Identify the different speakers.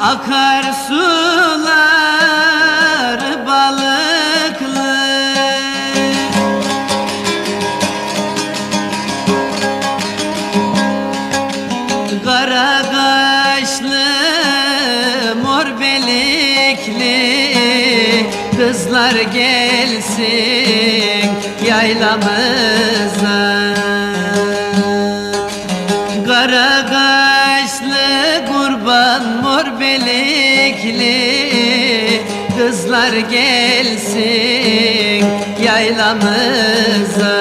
Speaker 1: akar sular balıklı. Kara kaşlı mor belikli. Kızlar gelsin yaylamıza. Kara kaşlı kurban mor belikli Kızlar gelsin yaylamıza